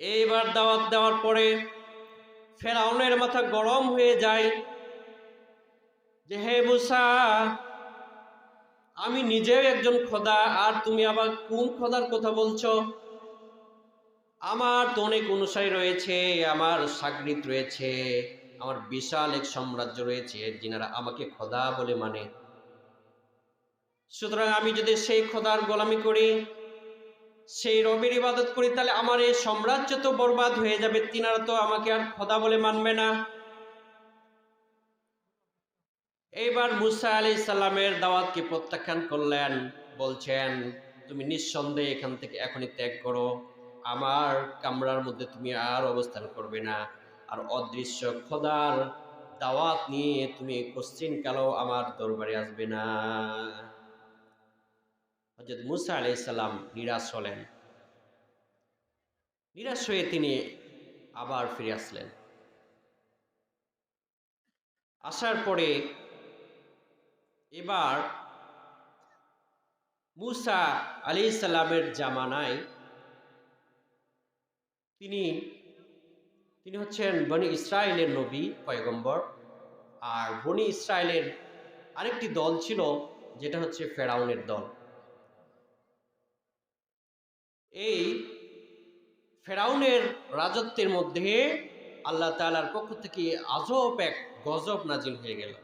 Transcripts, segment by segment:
এইবার দাওয়াত দেওয়ার পরে ফেরাউনের মাথা গরম হয়ে যায় যে, হে মুসা, আমি নিজেও একজন খোদা, আর তুমি আবার কোন খোদার কথা বলছো? আমার তো অনেক অনুসারী রয়েছে, আমার সাগরিত রয়েছে, আমার বিশাল এক সাম্রাজ্য রয়েছে, যিনারা আমাকে খোদা বলে মানে। সুতরাং আমি যদি সেই খোদার গোলামি করি সেই রবির ইবাদত করি, তাহলে আমার এই সাম্রাজ্য তো বরবাদ হয়ে যাবে, তিনারা তো আমাকে আর খোদা বলে মানবে না। এইবার মুসা আলি সাল্লামের দাওয়াতকে প্রত্যাখ্যান করলেন, বলছেন, তুমি নিঃসন্দেহে এখান থেকে এখনই ত্যাগ করো, আমার কামরার মধ্যে তুমি আর অবস্থান করবে না। আর অদৃশ্য খোদার দাওয়াত নিয়ে তুমি কোশ্চিন কালো আমার দরবারে আসবে না। হজরত মুসা আলাই সাল্লাম নিরাশ হলেন। নিরাশ হয়ে তিনি আবার ফিরে আসলেন। আসার পরে এবার মুসা আলি সাল্লামের জামানায় তিনি তিনি হচ্ছেন বনি ইসরায়েলের নবী, পয়গম্বর। আর বনি ইসরায়েলের আরেকটি দল ছিল, যেটা হচ্ছে ফেরাউনের দল। এই ফেরাউনের রাজত্বের মধ্যে আল্লাহ তালার পক্ষ থেকে আজব এক গজব নাজিল হয়ে গেল।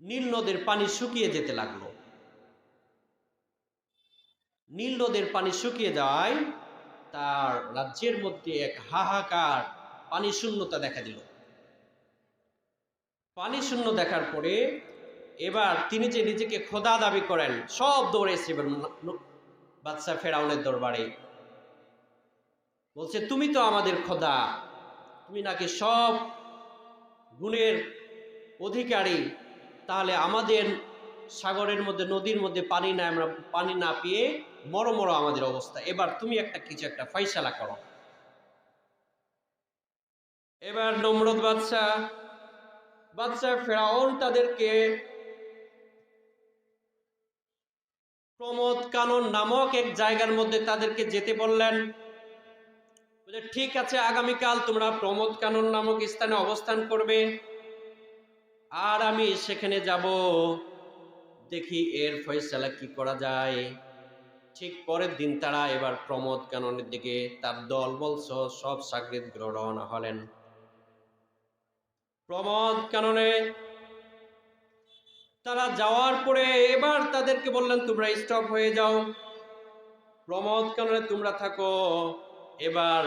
নীল নদের পানি শুকিয়ে যেতে লাগল। নীল নদের পানি শুকিয়ে যাওয়ায় তার রাজ্যের মধ্যে এক হাহাকার পানি শূন্যতা দেখা দিল। পানি শূন্য দেখার পরে এবার তিনি যে নিজেকে খোদা দাবি করেন, সব দৌড়েছে বাদশা ফেরাউনের দরবারে। বলছে, তুমি তো আমাদের খোদা। তুমি নাকি সব গুণের অধিকারী। তাহলে আমাদের সাগরের মধ্যে, নদীর মধ্যে পানি না আমরা পানি না পেয়ে মরো মরো আমাদের অবস্থা। এবার তুমি একটা, কিছু একটা ফয়সালা করো। এবার নমরদ বাদশাহ বাদশাহ ফেরাউন তাদেরকে প্রমোদ কানন নামক এক জায়গার মধ্যে তাদেরকে যেতে বললেন। বলে, ঠিক আছে, আগামীকাল তোমরা প্রমোদ কানন নামক স্থানে অবস্থান করবে। আর আমি সেখানে যাব। দেখি এর ফয়সালা কি করা যায়। ঠিক পরের দিন তারা এবার প্রমোদ কাননের দিকে তার দল বলছ, সব সাকৃত রওনা হলেন। প্রমোদ কাননে তারা যাওয়ার পরে এবার তাদেরকে বললেন, তোমরা স্টপ হয়ে যাও। প্রমোদ কাননে তোমরা থাকো। এবার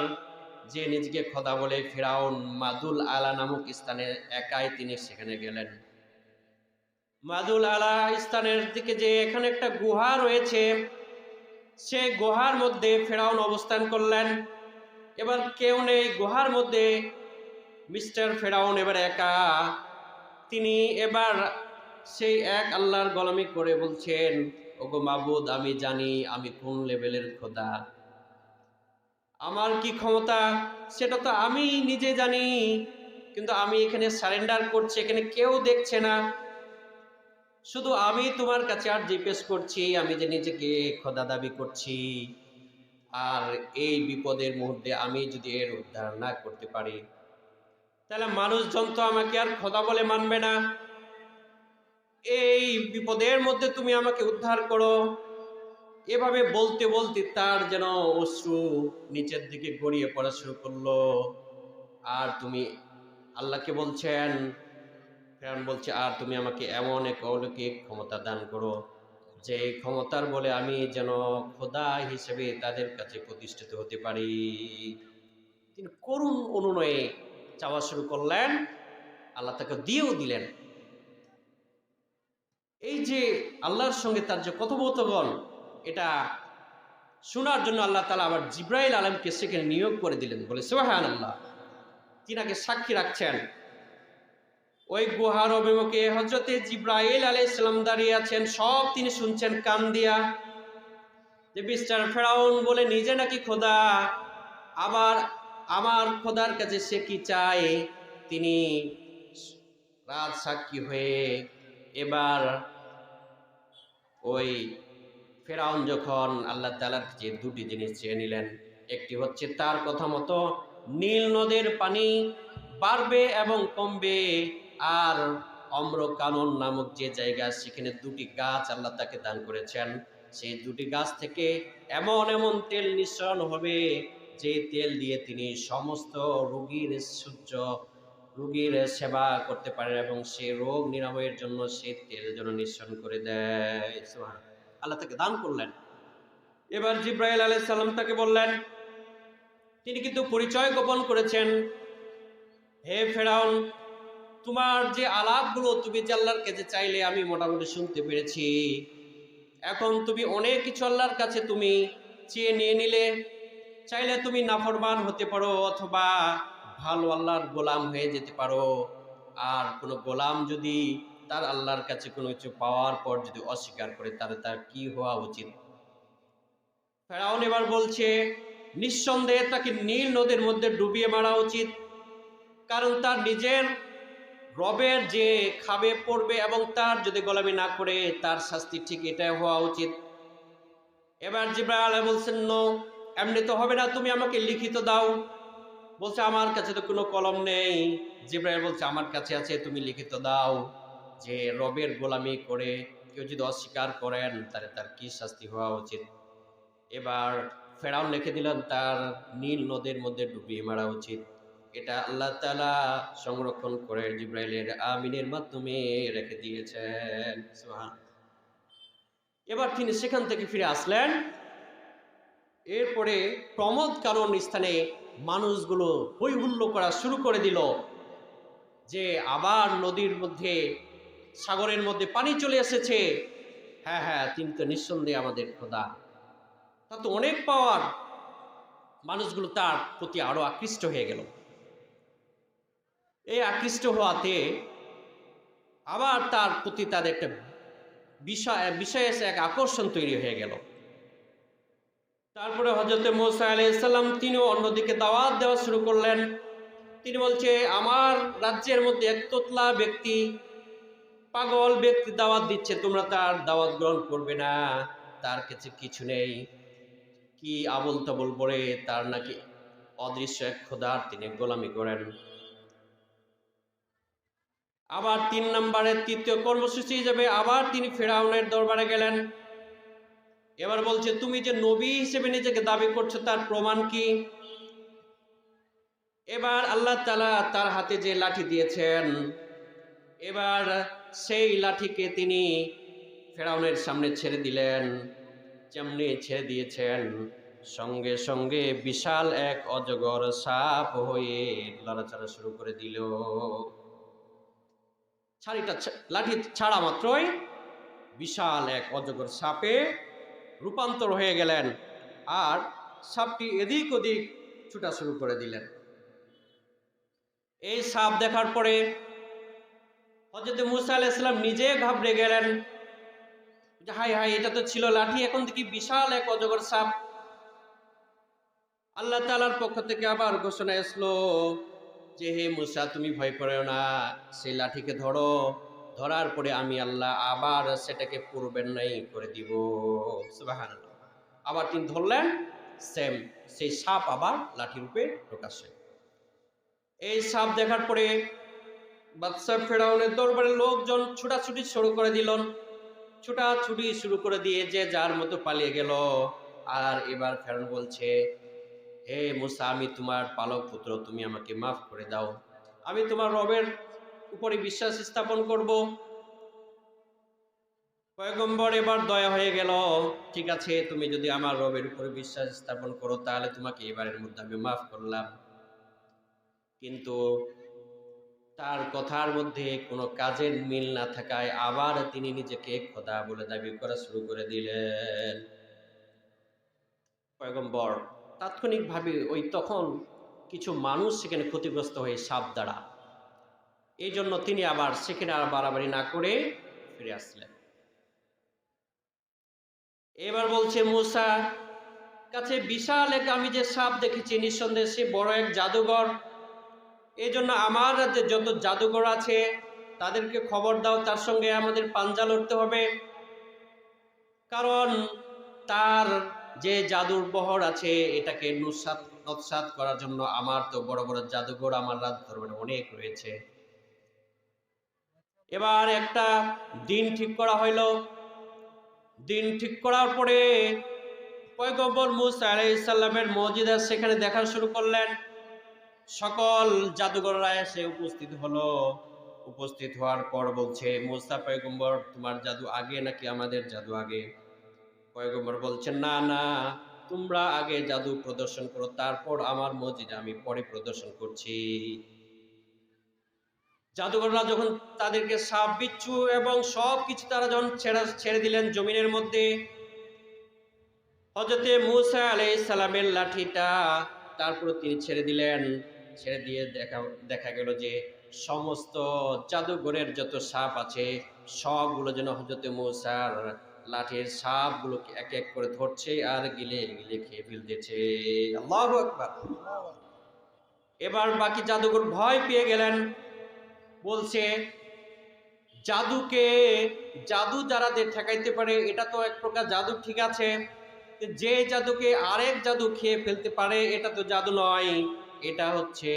যে নিজেকে খোদা বলে ফেরাউন মাদুল আলা নামক স্থানে একাই তিনি সেখানে গেলেন। মাদুল আলা স্থানের দিকে যে এখানে একটা গুহা রয়েছে, সে গুহার মধ্যে ফেরাউন অবস্থান করলেন। এবার কেউ নেই গুহার মধ্যে। মিস্টার ফেরাউন এবার একা। তিনি এবার সেই এক আল্লাহর গলামি করে বলছেন, ওগো মাবুদ, আমি জানি আমি কোন লেভেলের খোদা। আমার কি ক্ষমতা? সেটা তো আমি নিজে জানি, কিন্তু আমি এখানে সারেন্ডার করছি, এখানে কেউ দেখছে না। শুধু আমি তোমার কাছে আর জিজ্ঞেস করছি, আমি যে নিজেকে খোদা দাবি করছি। আর এই বিপদের মুহূর্তে আমি যদি এর উদ্ধার না করতে পারি, তাহলে মানুষজন তো আমাকে আর খোদা বলে মানবে না। এই বিপদের মধ্যে তুমি আমাকে উদ্ধার করো। এভাবে বলতে বলতে তার যেন অশ্রু নিচের দিকে গড়িয়ে পড়া শুরু করল। আর তুমি আল্লাহকে বলছেন? ফেরান বলছে, আর তুমি আমাকে এমন এক অলৌকিক ক্ষমতা দান করো, যে ক্ষমতার বলে আমি যেন খোদা হিসেবে তাদের কাছে প্রতিষ্ঠিত হতে পারি। তিনি করুণ অনুনয়ে চাওয়া শুরু করলেন। আল্লাহ তাকে দিয়েও দিলেন। এই যে আল্লাহর সঙ্গে তার যে কথোপকথন, এটা শোনার জন্য আল্লাহ তালা আবার জিব্রাইল আলমকে সেখানে নিয়োগ করে দিলেন। বলে সোহান আল্লাহ তিনাকে সাক্ষী রাখছেন। ওই গুহার অভিমুখে হজরতে জিব্রাইল আলাই ইসলাম দাঁড়িয়ে আছেন। সব তিনি শুনছেন কান দিয়া। যে, মিস্টার ফেরাউন বলে, নিজে নাকি খোদা? আবার আমার খোদার কাছে সে কি চায়? তিনি রাজ সাক্ষী হয়ে এবার ওই ফেরাউন যখন আল্লাহ তালার যে দুটি জিনিস চেয়ে নিলেন, একটি হচ্ছে তার কথা মতো নীল নদের পানি বাড়বে এবং কমবে, আর অম্র কানন নামক যে জায়গা সেখানে দুটি গাছ আল্লাহ তাকে দান করেছেন, সেই দুটি গাছ থেকে এমন এমন তেল নিঃসরণ হবে যে তেল দিয়ে তিনি সমস্ত রোগীর সূর্য রোগীর সেবা করতে পারে এবং সে রোগ নিরাময়ের জন্য সে তেল যেন নিঃসরণ করে দেয়। আল্লাহ তাকে দান করলেন। এবার জিব্রাইল আলাইহিস সালাম তাকে বললেন, তিনি কিন্তু পরিচয় গোপন করেছেন। হে ফেরাউন, তোমার যে আলাপগুলো তুমি যে আল্লাহর কাছে চাইলে আমি মোটামুটি শুনতে পেরেছি। এখন তুমি অনেক কিছু আল্লাহর কাছে তুমি চেয়ে নিয়ে নিলে। চাইলে তুমি নাফরমান হতে পারো অথবা ভালো আল্লাহর গোলাম হয়ে যেতে পারো। আর কোনো গোলাম যদি তার আল্লাহর কাছে কোনো কিছু পাওয়ার পর যদি অস্বীকার করে, তাহলে তার কি হওয়া উচিত? ফেরাউন এবার বলছে, নিঃসন্দেহে তাকে নীল নদীর মধ্যে ডুবিয়ে মারা উচিত। কারণ তার নিজের রবের যে খাবে, পড়বে এবং তার যদি গোলামি না করে, তার শাস্তি ঠিক এটাই হওয়া উচিত। এবার জিব্রাইল বলছেন, নো, এমনি তো হবে না, তুমি আমাকে লিখিত দাও। বলছে, আমার কাছে তো কোনো কলম নেই। জিব্রাইল বলছে, আমার কাছে আছে, তুমি লিখিত দাও যে রবের গোলামি করে কেউ যদি অস্বীকার করেন, তাহলে তার কি শাস্তি হওয়া উচিত? এবার ফেরাউন লিখে দিলেন, তার নীল নদের মধ্যে ডুবিয়ে মারা উচিত। এটা আল্লাহ তাআলা সংরক্ষণ করে জিব্রাইলের আমিনের মাধ্যমে রেখে দিয়েছেন। এবার তিনি সেখান থেকে ফিরে আসলেন। এরপরে প্রমোদ কারণ স্থানে মানুষগুলো হই করা শুরু করে দিল যে আবার নদীর মধ্যে, সাগরের মধ্যে পানি চলে এসেছে। হ্যাঁ হ্যাঁ তিনি তো নিঃসন্দেহে আমাদের খোদা তা তো অনেক পাওয়ার। মানুষগুলো তার প্রতি আরও আকৃষ্ট হয়ে গেল। এই আকৃষ্ট হওয়াতে আবার তার প্রতি তাদের একটা বিষয় বিষয়ে এক আকর্ষণ তৈরি হয়ে গেল। তারপরে হজরত মোসা আলাইসাল্লাম তিনিও অন্যদিকে দাওয়াত দেওয়া শুরু করলেন। তিনি বলছে, আমার রাজ্যের মধ্যে এক তোতলা ব্যক্তি, পাগল ব্যক্তি দাওয়াত দিচ্ছে, তোমরা তার দাওয়াত গ্রহণ করবে না, তার কাছে কিছু নেই। কি আবল তাবল বলে তার নাকি অদৃশ্য এক খোদার তিনি গোলামি করেন। আবার তিন নম্বরের তৃতীয় কর্মসূচি হিসেবে আবার তিনি ফেরাউনের দরবারে গেলেন। এবার বলছে, তুমি যে নবী হিসেবে নিজেকে দাবি করছ, তার প্রমাণ কি? এবার আল্লাহ তালা তার হাতে যে লাঠি দিয়েছেন, এবার সেই লাঠিকে তিনি ফেরাউনের সামনে ছেড়ে দিলেন, যেমনি ছেড়ে দিয়েছেন। সঙ্গে সঙ্গে বিশাল এক অজগর সাপ হয়ে লড়াচড়া শুরু করে দিল। ছাড়িটা লাঠি ছাড়া মাত্রই বিশাল এক অজগর সাপে রূপান্তর হয়ে গেলেন আর সাপটি এদিক ওদিক ছুটা শুরু করে দিলেন। এই সাপ দেখার পরে হজরত মুসা আলাইসালাম নিজে ঘাবড়ে গেলেন। যে হাই হাই এটা তো ছিল লাঠি, এখন দেখি বিশাল এক অজগর সাপ। আল্লাহ তালার পক্ষ থেকে আবার ঘোষণা আসলো যে, হে মুসা, তুমি ভয় করো না, সেই লাঠিকে ধরো। ধরার পরে আমি আল্লাহ আবার সেটাকে পূর্বের নাই করে দিব। সুবাহান আবার তিনি ধরলেন সেম সেই সাপ আবার লাঠি রূপে প্রকাশ্যে এই সাপ দেখার পরে বাদশাহ ফেরাউনের দরবারের লোকজন ছুটাছুটি শুরু করে দিল। ছুটাছুটি শুরু করে দিয়ে যে যার মতো পালিয়ে গেল। আর এবার ফেরাউন বলছে, হে মুসা, আমি তোমার পালক পুত্র, তুমি আমাকে মাফ করে দাও। আমি তোমার রবের উপরে বিশ্বাস স্থাপন করব। পয়গম্বর, এবার দয়া হয়ে গেল। ঠিক আছে, তুমি যদি আমার রবের উপরে বিশ্বাস স্থাপন করো, তাহলে তোমাকে এবারের মধ্যে আমি মাফ করলাম। কিন্তু তার কথার মধ্যে কোনো কাজের মিল না থাকায় আবার তিনি নিজেকে খোদা বলে দাবি করা শুরু করে দিলেন। পয়গম্বর, তাৎক্ষণিকভাবে ওই তখন কিছু মানুষ সেখানে ক্ষতিগ্রস্ত হয়ে সাপ দ্বারা এই জন্য তিনি আবার সেখানে আর বাড়াবাড়ি না করে ফিরে আসলেন। এবার বলছে মুসা, কাছে বিশাল এক আমি যে সাপ দেখেছি। নিঃসন্দেহে সে বড় এক জাদুঘর। এই জন্য আমার রাজ্যে যত জাদুঘর আছে, তাদেরকে খবর দাও, তার সঙ্গে আমাদের পাঞ্জা লড়তে হবে। কারণ তার যে জাদুর বহর আছে, এটাকে নুসাত নৎসাত করার জন্য আমার তো বড় বড় জাদুঘর আমার রাত দরবারে অনেক রয়েছে। এবার একটা দিন ঠিক করা হইল। দিন ঠিক করার পরে পয়গম্বর মুসা আলাইসাল্লামের মসজিদা সেখানে দেখা শুরু করলেন। সকল জাদুঘররা এসে উপস্থিত হলো। উপস্থিত হওয়ার পর বলছে, মুসা পয়গম্বর, তোমার জাদু আগে নাকি আমাদের জাদু আগে? পয়গম্বর বলছেন, না না, তোমরা আগে জাদু প্রদর্শন করো, তারপর আমার মসজিদে আমি পরে প্রদর্শন করছি। জাদুঘররা যখন তাদেরকে সাপ, বিচ্ছু এবং সব কিছু তারা যখন ছেড়ে ছেড়ে দিলেন জমিনের মধ্যে হজরতে মুসা আলাই সালামের লাঠিটা তারপর তিনি ছেড়ে দিলেন। ছেড়ে দিয়ে দেখা দেখা গেল যে সমস্ত জাদুঘরের যত সাপ আছে, সবগুলো যেন হজরতে মুসার লাঠির সাপগুলোকে এক এক করে ধরছে আর গিলে গিলে খেয়ে ফেলতেছে। আকবার। এবার বাকি জাদুঘর ভয় পেয়ে গেলেন। বলছে, জাদুকে জাদু যারা ঠেকাইতে পারে, এটা তো এক প্রকার জাদু, ঠিক আছে। যে জাদুকে আরেক জাদু খেয়ে ফেলতে পারে, এটা তো জাদু নয়। এটা হচ্ছে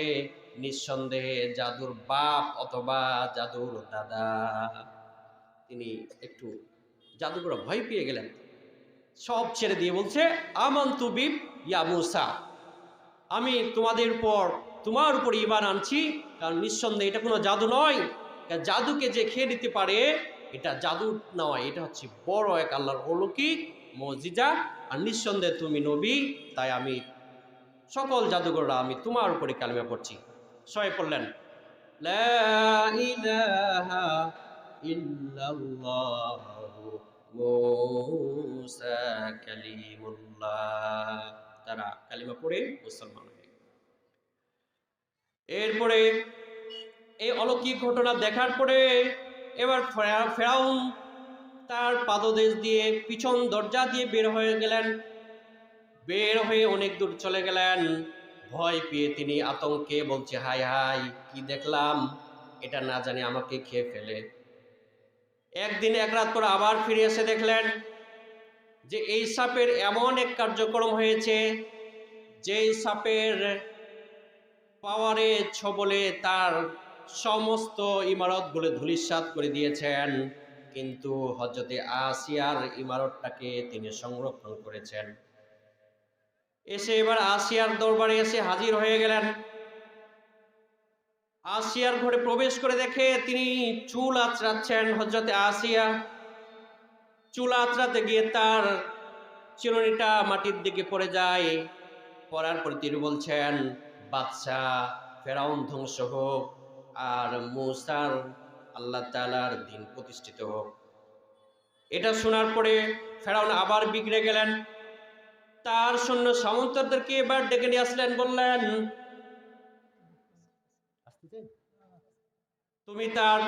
নিঃসন্দেহে জাদুর বাপ অথবা জাদুর দাদা। তিনি একটু জাদুকর ভয় পেয়ে গেলেন। সব ছেড়ে দিয়ে বলছে আমন তুবিব ইয়া মুসা। আমি তোমাদের উপর তোমার উপর ইমান আনছি কারণ নিঃসন্দেহে এটা কোনো জাদু নয়। জাদুকে যে খেয়ে নিতে পারে, এটা জাদু নয়। এটা হচ্ছে বড় এক আল্লাহর অলৌকিক মজিজা। আর নিঃসন্দেহে তুমি নবী, তাই আমি সকল জাদুঘররা আমি তোমার উপরে কালিমা পড়ছি। সবাই পড়লেন তারা কালিমা পড়ে মুসলমান। এরপরে এই অলৌকিক ঘটনা দেখার পরে এবার ফেরা- ফেরাউন তার পাদদেশ দিয়ে পিছন দরজা দিয়ে বের হয়ে গেলেন। বের হয়ে অনেক দূর চলে গেলেন। ভয় পেয়ে তিনি আতঙ্কে বলছে হাই হাই কি দেখলাম? এটা না জানি আমাকে খেয়ে ফেলে। একদিন এক রাত পর আবার ফিরে এসে দেখলেন যে এই সাপের এমন এক কার্যক্রম হয়েছে যে সাপের পাওয়ারে, ছবলে তার সমস্ত ইমারতগুলো ধূলিসাৎ করে দিয়েছেন। কিন্তু হজরতে আসিয়ার ইমারতটাকে তিনি সংরক্ষণ করেছেন। এসে এবার আসিয়ার দরবারে এসে হাজির হয়ে গেলেন। আসিয়ার ঘরে প্রবেশ করে দেখে তিনি চুল আঁচড়াচ্ছেন হজরতে আসিয়া। চুল আঁচড়াতে গিয়ে তার চিরুনিটা মাটির দিকে পড়ে যায়। পড়ার পর তিনি বলছেন বাদশাহ ফেরাউন ধ্বংস হোক আর মুসার আল্লাহ তালার দিন প্রতিষ্ঠিত হোক। এটা শোনার পরে ফেরাউন আবার বিগড়ে গেলেন। তার সৈন্য সামন্তদেরকে এবার ডেকে নিয়ে আসলেন, বললেন, তুমি তার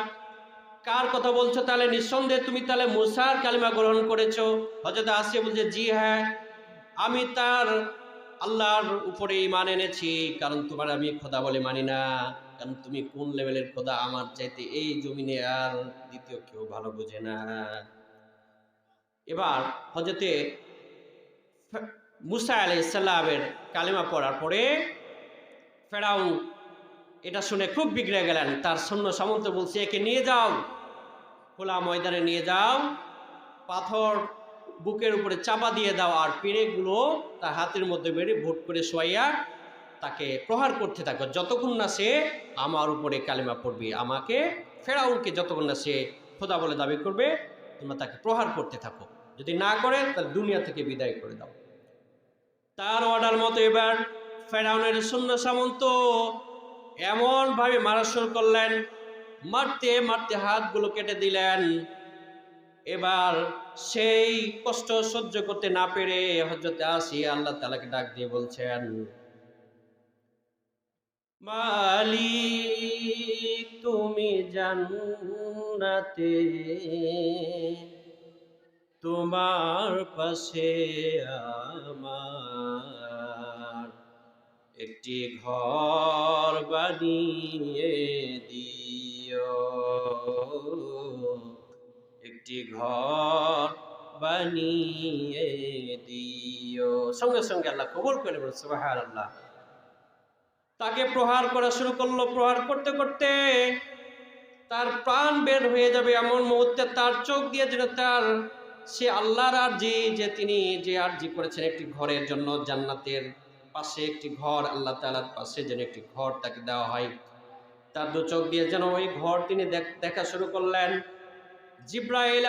কার কথা বলছো তাহলে? নিঃসন্দেহে তুমি তাহলে মুসার কালিমা গ্রহণ করেছ? হজরত আসিয়া বলছে জি হ্যাঁ আমি তার আল্লাহর উপরে ইমান এনেছি, কারণ তোমার আমি খোদা বলে মানি না। কারণ তুমি কোন লেভেলের খোদা? আমার চাইতে এই জমিনে আর দ্বিতীয় কেউ ভালো বোঝে না। এবার হজরতে মুসা আলি সাল্লামের কালিমা পড়ার পরে ফেরাউন এটা শুনে খুব বিগড়ে গেলেন। তার সৈন্য সামন্ত বলছে, একে নিয়ে যাও, খোলা ময়দানে নিয়ে যাও, পাথর বুকের উপরে চাপা দিয়ে দাও আর পেরেগুলো তার হাতের মধ্যে বেড়ে ভোট করে শোয়াইয়া তাকে প্রহার করতে থাকো। যতক্ষণ না সে আমার উপরে কালিমা পড়বে, আমাকে ফেরাউনকে যতক্ষণ না সে খোদা বলে দাবি করবে, তোমরা তাকে প্রহার করতে থাকো। যদি না করে, তাহলে দুনিয়া থেকে বিদায় করে দাও। তার অর্ডার মতো এবার ফেরাউনের শূন্য সামন্ত এমনভাবে মারা শুরু করলেন, মারতে মারতে হাতগুলো কেটে দিলেন। এবার সেই কষ্ট সহ্য করতে না পেরে হজরতে আসি আল্লাহ তালাকে ডাক দিয়ে বলছেন মালি তুমি জান্নাতে, তোমার পাশে আমার একটি ঘর বানিয়ে দিও। একটি ঘর বানিয়ে দিও। সঙ্গে সঙ্গে আল্লাহ কবর করে বলছে সুবহানাল্লাহ। তাকে প্রহার করা শুরু করল। প্রহার করতে করতে তার প্রাণ বের হয়ে যাবে এমন মুহূর্তে তার চোখ দিয়ে যেন তার সে আল্লাহর আরজি, যে তিনি যে আরজি করেছেন একটি ঘরের জন্য জান্নাতের পাশে একটি ঘর, আল্লাহ তাআলার পাশে যেন একটি ঘর তাকে দেওয়া হয়। তার দু চোখ দিয়ে যেন ওই ঘর তিনি দেখা শুরু করলেন। জিব্রাইল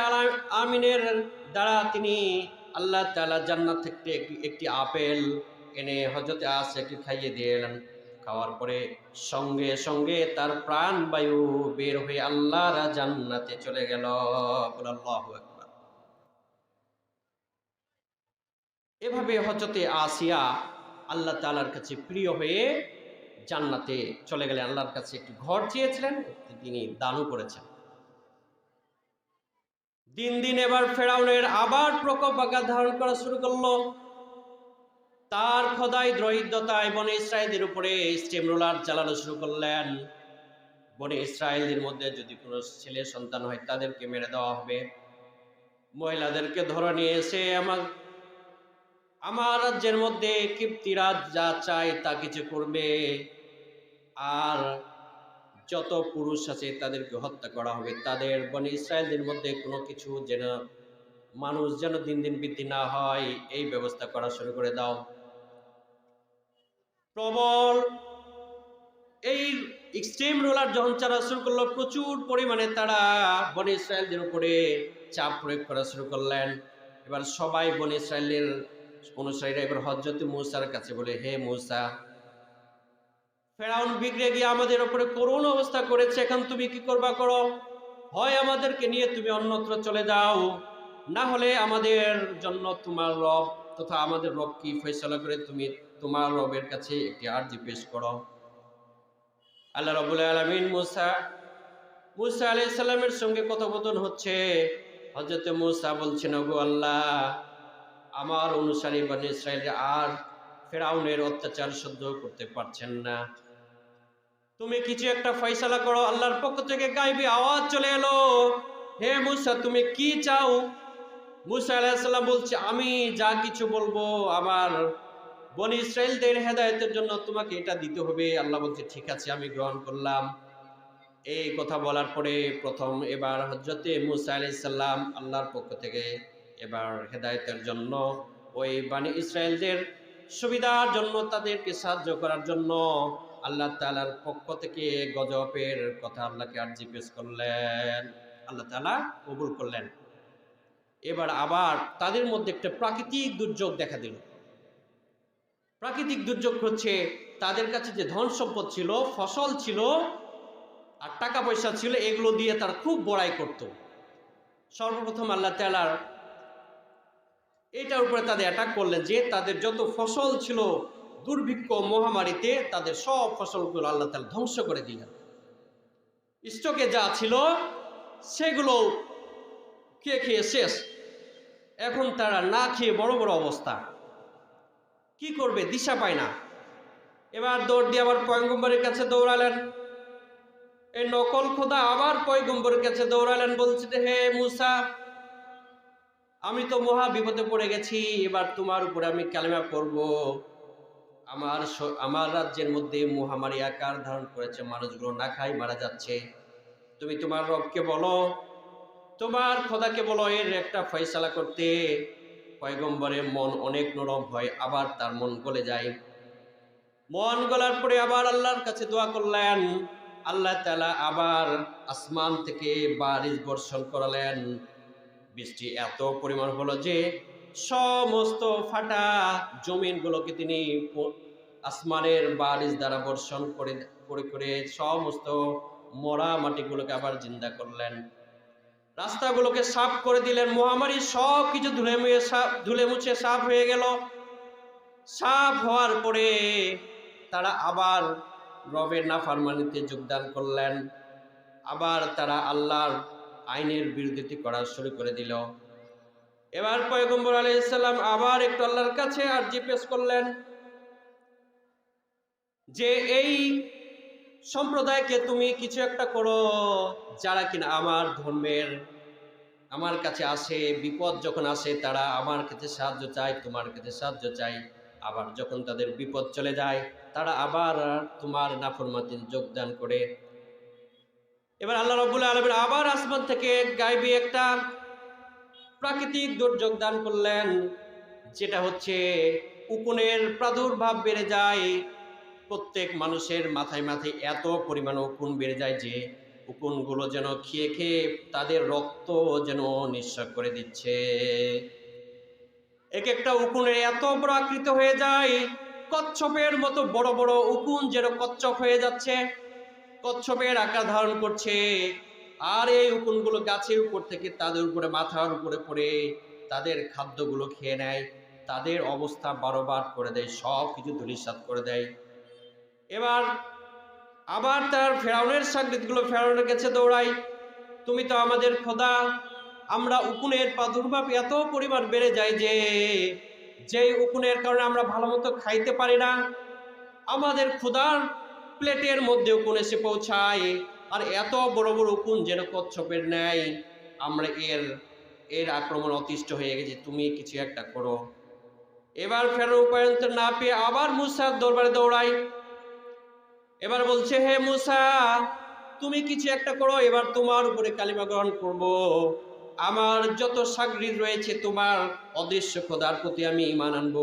আমিনের দ্বারা তিনি আল্লাহ তাআলা জান্নাত থেকে একটি- একটি আপেল এনে হজরতে আসিয়াকে খাইয়ে দিলেন। খাওয়ার পরে সঙ্গে সঙ্গে তার প্রাণ বায়ু বের হয়ে আল্লাহর জান্নাতে চলে গেল। আল্লাহু এভাবে হজরতে আসিয়া আল্লাহ তাআলার কাছে প্রিয় হয়ে জান্নাতে চলে গেলেন। আল্লাহর কাছে একটি ঘর চেয়েছিলেন, তিনি দানও করেছেন। দিন দিন এবার ফেরাউনের আবার প্রকোপ আঘাত ধারণ করা শুরু করল। তার খোদাই দ্রহিদ্যতায় বনে ইসরায়েলদের উপরে স্টেম রোলার চালানো শুরু করলেন। বনে ইসরায়েলদের মধ্যে যদি কোনো ছেলে সন্তান হয়, তাদেরকে মেরে দেওয়া হবে। মহিলাদেরকে ধরে নিয়ে এসে আমার আমার রাজ্যের মধ্যে কীর্তিরাজ যা চায় তা কিছু করবে। আর যত পুরুষ আছে তাদেরকে হত্যা করা হবে। তাদের বনে ইসরায়েলদের মধ্যে কোনো কিছু যেন মানুষ যেন দিন দিন বৃদ্ধি না হয়, এই ব্যবস্থা করা শুরু করে দাও। প্রবল এই এক্সট্রিম রোলার যখন চারা শুরু করল, প্রচুর পরিমাণে তারা বনে ইসরায়েলদের উপরে চাপ প্রয়োগ করা শুরু করলেন। এবার সবাই বনে ইসরায়েলের অনুসারীরা এবার হজরত মূসার কাছে বলে, হে মূসা ফেরাউন বিগড়ে গিয়ে আমাদের ওপরে করুণ অবস্থা করেছে, এখন তুমি কি করবা করো? হয় আমাদেরকে নিয়ে তুমি অন্যত্র চলে যাও। না হলে আমাদের জন্য তোমার রব তথা আমাদের রব কি ফয়সলা করে তুমি তোমার রবের কাছে একটি আর্জি পেশ করো। আল্লাহ রবুল আলমিন মুসা মুসা আলাই সাল্লামের সঙ্গে কথোপকথন হচ্ছে। হজরত মুসা বলছেন গো আল্লাহ, আমার অনুসারী বানি ইসরায়েল আর ফেরাউনের অত্যাচার সহ্য করতে পারছেন না। তুমি কিছু একটা ফয়সালা করো, আল্লাহর পক্ষ থেকে গাইবি, আওয়াজ চলে এলো। হে মুসা, তুমি কি চাও? মুসা আলাহিসাল্লাম বলছে, আমি যা কিছু বলব আমার বনি ইসরায়েলদের হেদায়তের জন্য তোমাকে এটা দিতে হবে। আল্লাহ বলছে, ঠিক আছে, আমি গ্রহণ করলাম। এই কথা বলার পরে প্রথম এবার হজরতে মুসা আলাইসাল্লাম আল্লাহর পক্ষ থেকে এবার হেদায়তের জন্য ওই বানি ইসরায়েলদের সুবিধার জন্য তাদেরকে সাহায্য করার জন্য আল্লাহ তালার পক্ষ থেকে গজবের কথা আল্লাহকে আর্জি পেশ করলেন। আল্লাহ তালা কবুল করলেন। এবার আবার তাদের মধ্যে একটা প্রাকৃতিক দুর্যোগ দেখা দিল। প্রাকৃতিক দুর্যোগ হচ্ছে তাদের কাছে যে ধন সম্পদ ছিল, ফসল ছিল আর টাকা পয়সা ছিল, এগুলো দিয়ে তারা খুব বড়াই করত। সর্বপ্রথম আল্লাহ তালার এটার উপরে তাদের অ্যাটাক করলেন যে তাদের যত ফসল ছিল দুর্ভিক্ষ মহামারীতে তাদের সব ফসলগুলো আল্লাহ তালা ধ্বংস করে দিলেন। স্টকে যা ছিল, সেগুলো খেয়ে খেয়ে শেষ। এখন তারা না খেয়ে বড় বড় অবস্থা। কি করবে? দিশা পায় না। এবার দৌড় দিয়ে আবার পয়গম্বরের কাছে দৌড়ালেন। এই নকল খোদা আবার পয়গম্বরের কাছে দৌড়ালেন, বলছে হে মুসা, আমি তো মহা বিপদে পড়ে গেছি। এবার তোমার উপরে আমি কালেমা করব আমার আমার রাজ্যের মধ্যে মহামারী আকার ধারণ করেছে, মানুষগুলো না খাই মারা যাচ্ছে। তুমি তোমার রবকে বলো, তোমার খোদাকে বলো, এর একটা ফয়সালা করতে। পয়গম্বরের মন অনেক নরম হয়, আবার তার মন গলে যায়। মন গলার পরে আবার আল্লাহর কাছে দোয়া করলেন। আল্লাহ তালা আবার আসমান থেকে বারিশ বর্ষণ করালেন। বৃষ্টি এত পরিমাণ হলো যে সমস্ত ফাটা জমিনগুলোকে তিনি আসমানের বারিশ দ্বারা বর্ষণ করে করে করে সমস্ত মরা মাটিগুলোকে আবার জিন্দা করলেন। রাস্তাগুলোকে সাফ করে দিলেন, মহামারী সব কিছু ধুলে মুয়ে সাফ ধুলে মুছে সাফ হয়ে গেল। সাফ হওয়ার পরে তারা আবার রবের নাফারমানিতে যোগদান করলেন। আবার তারা আল্লাহর আইনের বিরোধিতা করা শুরু করে দিল। এবার পয়গম্বর আলাইসাল্লাম আবার একটু আল্লাহর কাছে আর্জি পেশ করলেন যে এই সম্প্রদায়কে তুমি কিছু একটা করো যারা কিনা আমার ধর্মের, আমার কাছে আসে, বিপদ যখন আসে তারা আমার কাছে সাহায্য চায়, তোমার কাছে সাহায্য চাই আবার যখন তাদের বিপদ চলে যায়, তারা আবার তোমার নাফরমাতিন যোগদান করে। এবার আল্লাহ রব্বুল আলমের আবার আসমান থেকে গাইবি একটা প্রাকৃতিক দুর্যোগ দান করলেন, যেটা হচ্ছে উকুনের প্রাদুর্ভাব বেড়ে যায়। প্রত্যেক মানুষের মাথায় মাথায় এত পরিমাণ উকুন বেড়ে যায় যে উকুনগুলো যেন খেয়ে খেয়ে তাদের রক্ত যেন নিঃশ্বাস করে দিচ্ছে। এক একটা উকুনের এত বড় আকৃত হয়ে যায়, কচ্ছপের মতো বড় বড় উকুন যেন কচ্ছপ হয়ে যাচ্ছে। কচ্ছপের আকার ধারণ করছে আর এই উকুনগুলো গাছের উপর থেকে তাদের উপরে, মাথার উপরে পড়ে তাদের খাদ্যগুলো খেয়ে নেয়, তাদের অবস্থা বারোবার করে দেয় সব কিছু ধুলিসাৎ করে দেয়। এবার আবার তার ফেরাউনের সাংগীতগুলো ফেরাউনের কাছে দৌড়াই তুমি তো আমাদের খোদা, আমরা উকুনের প্রাদুর্ভাব এত পরিমাণ বেড়ে যায় যে, যেই উকুনের কারণে আমরা ভালো মতো খাইতে পারি না, আমাদের ক্ষুধার প্লেটের মধ্যে উকুন এসে পৌঁছায় আর এত বড় বড় উকুন যেন কচ্ছপের ন্যায় আমরা এর এর আক্রমণ অতিষ্ঠ হয়ে গেছে, তুমি কিছু একটা করো। এবার ফেরো উপায়ন্তর না পেয়ে আবার মুসার দরবারে দৌড়াই এবার বলছে, হে মুসা, তুমি কিছু একটা করো, এবার তোমার উপরে কালিমা গ্রহণ করব। আমার যত সাগরিদ রয়েছে, তোমার অদৃশ্য খোদার প্রতি আমি ইমান আনব।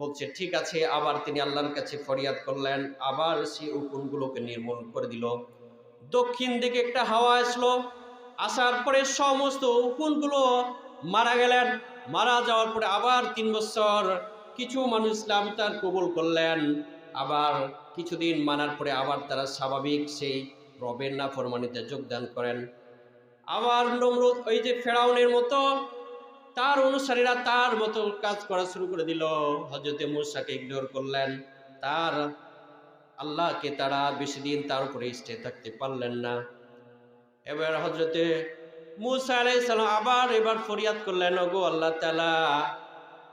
বলছে, ঠিক আছে। আবার তিনি আল্লাহর কাছে ফরিয়াদ করলেন, আবার সেই উকুনগুলোকে নির্মূল করে দিল। দক্ষিণ দিকে একটা হাওয়া আসলো। আসার পরে সমস্ত উকুনগুলো মারা গেলেন। মারা যাওয়ার পরে আবার তিন বছর কিছু মানুষ ইসলাম তার কবুল করলেন। আবার কিছুদিন মানার পরে আবার তারা স্বাভাবিক সেই রবের না ফরমানিতে যোগদান করেন। আবার নমরুদ ওই যে ফেরাউনের মতো, তার অনুসারীরা তার মতো কাজ করা শুরু করে দিল। হজরতে মুসাকে ইগনোর করলেন। তার আল্লাহকে তারা বেশি দিন তার উপরে স্টে থাকতে পারলেন না। এবার হজরতে মুসা আবার এবার ফরিয়াদ করলেন, ওগো আল্লাহ তালা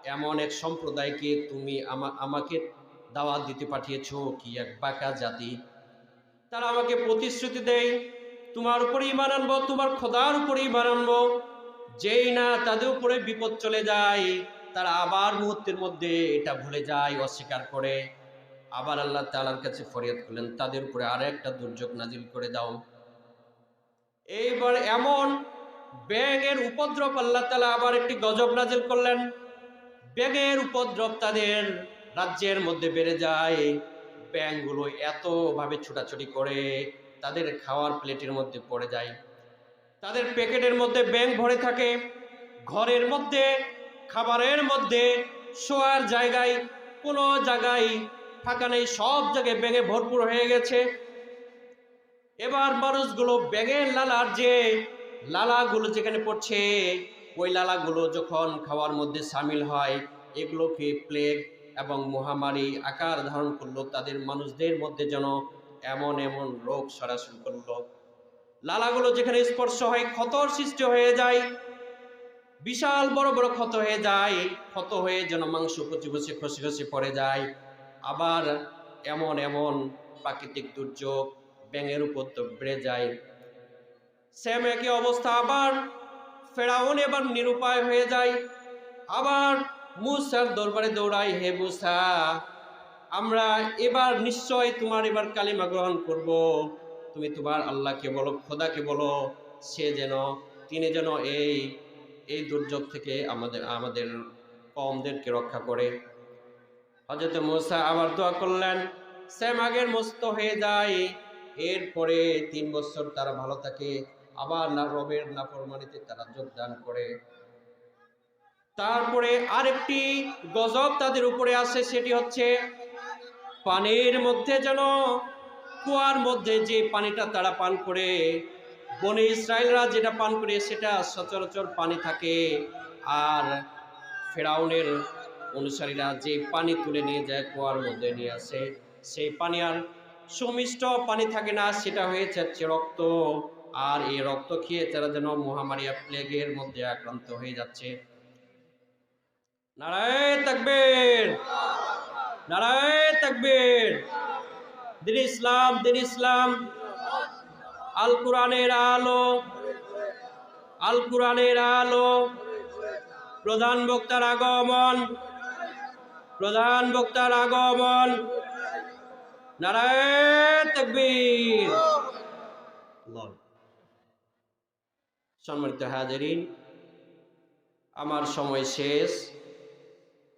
এমন এক সম্প্রদায়কে তুমি আমা- আমাকে দাওয়াত দিতে পাঠিয়েছো, কি এক বাঁকা জাতি। তারা আমাকে প্রতিশ্রুতি দেয়, তোমার উপরে ইমান তোমার খোদার উপরে ইমান যেই না তাদের উপরে বিপদ চলে যায়, তারা আবার মুহূর্তের মধ্যে এটা ভুলে যায়, অস্বীকার করে। আবার আল্লাহ তালার কাছে ফরিয়াদ করলেন, তাদের উপরে আর একটা দুর্যোগ নাজিল করে দাও। এইবার এমন ব্যাঙের উপদ্রব আল্লাহ তালা আবার একটি গজব নাজিল করলেন। ব্যাঙের উপদ্রব তাদের রাজ্যের মধ্যে বেড়ে যায়। ব্যাঙগুলো এতভাবে ছুটাছুটি করে তাদের খাওয়ার প্লেটের মধ্যে পড়ে যায়। তাদের প্যাকেটের মধ্যে ব্যাঙ ভরে থাকে। ঘরের মধ্যে, খাবারের মধ্যে, শোয়ার জায়গায়, কোনো জায়গায় ফাঁকা নেই, সব জায়গায় ব্যাঙে ভরপুর হয়ে গেছে। এবার মানুষগুলো ব্যাঙের লালার যে লালাগুলো যেখানে পড়ছে, ওই লালাগুলো যখন খাওয়ার মধ্যে সামিল হয়, এগুলোকে প্লেগ এবং মহামারী আকার ধারণ করল, তাদের মানুষদের মধ্যে যেন এমন এমন রোগ সরাসরি করল। লালাগুলো যেখানে স্পর্শ হয়, ক্ষতর সৃষ্টি হয়ে যায়, বিশাল বড় বড় ক্ষত হয়ে যায়, ক্ষত হয়ে যেন মাংস কচি কচি খসে খসে পড়ে যায়। আবার এমন এমন প্রাকৃতিক দুর্যোগ ব্যাঙের উপর তো বেড়ে যায়। সেম একই অবস্থা আবার ফেরাউন এবার নিরুপায় হয়ে যায়। আবার মুসার দরবারে দৌড়াই হে মুসা, আমরা এবার নিশ্চয় তোমার এবার কালিমা গ্রহণ করব। তুমি তোমার আল্লাহকে বলো, খোদাকে বলো, সে যেন, তিনি যেন এই এই দুর্যোগ থেকে আমাদের আমাদের কমদেরকে রক্ষা করে। হজরত মোসা আবার দোয়া করলেন স্যাম আগের মস্ত হয়ে যায়, এরপরে তিন বছর তারা ভালো থাকে, আবার না রবের নাফরমানিতে তারা যোগদান করে। তারপরে আরেকটি গজব তাদের উপরে আসে, সেটি হচ্ছে, পানির মধ্যে যেন, কুয়ার মধ্যে যে পানিটা তারা পান করে, বনে ইসরায়েলরা যেটা পান করে সেটা সচরাচর পানি থাকে, আর ফেরাউনের অনুসারীরা যে পানি তুলে নিয়ে যায়, কুয়ার মধ্যে নিয়ে আসে। সেই পানি আর সুমিষ্ট পানি থাকে না, সেটা হয়ে যাচ্ছে রক্ত। আর এই রক্ত খেয়ে তারা যেন মহামারিয়া প্লেগের মধ্যে আক্রান্ত হয়ে যাচ্ছে। নারায় তাকবীর! নারায় তাকবীর! দিন ইসলাম দিন ইসলাম। আল কোরআনের আলো, আল কোরআনের আলো। প্রধান বক্তার আগমন। প্রধান বক্তার আগমন। নারায়ণ সম্মানিত হাজারিন, আমার সময় শেষ।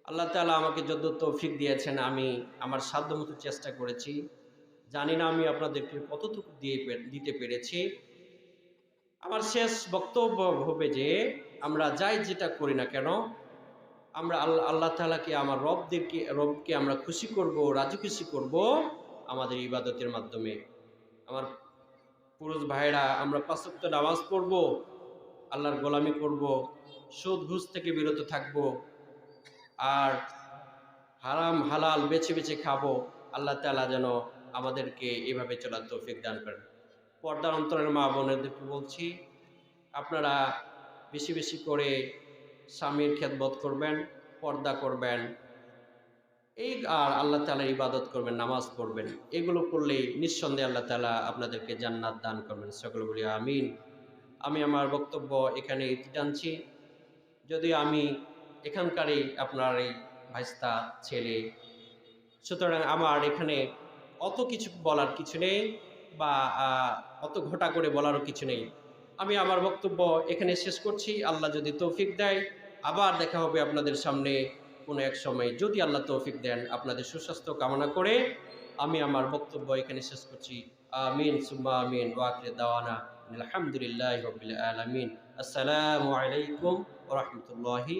আল্লাহ তাআলা আমাকে যত তৌফিক দিয়েছেন, আমি আমার সাধ্যমতো চেষ্টা করেছি। জানি না আমি আপনাদেরকে কতটুকু দিয়ে দিতে পেরেছি। আমার শেষ বক্তব্য হবে যে, আমরা যাই যেটা করি না কেন আমরা আল্লাহ আল্লাহ তালাকে আমার রবদেরকে, রবকে আমরা খুশি করব, রাজি খুশি করব আমাদের ইবাদতের মাধ্যমে। আমার পুরুষ ভাইরা আমরা পাঁচক্ত নামাজ পড়ব, আল্লাহর গোলামি করব, সুদ ঘুষ থেকে বিরত থাকব, আর হারাম, হালাল বেছে বেছে খাব, আল্লাহ তালা যেন আমাদেরকে এভাবে চলার তৌফিক দান করেন। পর্দার অন্তরের মা বোনেদেরকে বলছি, আপনারা বেশি বেশি করে স্বামীর খেদমত করবেন, পর্দা করবেন। এই আর আল্লাহ তালার ইবাদত করবেন, নামাজ পড়বেন। এগুলো করলেই নিঃসন্দেহে আল্লাহ তালা আপনাদেরকে জান্নাত দান করবেন। সকলে বলি আমিন। আমি আমার বক্তব্য এখানে টানছি। যদি আমি এখানকারই আপনার এই ভাইস্তা, ছেলে, সুতরাং আমার এখানে অত কিছু বলার কিছু নেই বা অত ঘটা করে বলারও কিছু নেই। আমি আমার বক্তব্য এখানে শেষ করছি। আল্লাহ যদি তৌফিক দেয়, আবার দেখা হবে আপনাদের সামনে কোনো এক সময়। যদি আল্লাহ তৌফিক দেন, আপনাদের সুস্বাস্থ্য কামনা করে আমি আমার বক্তব্য এখানে শেষ করছি। আমিন, সুম্মা আমিন ওয়াকরে দাওয়ানা আলহামদুলিল্লাহ আলমিন। আসসালামু আলাইকুম রহমতুল্লাহি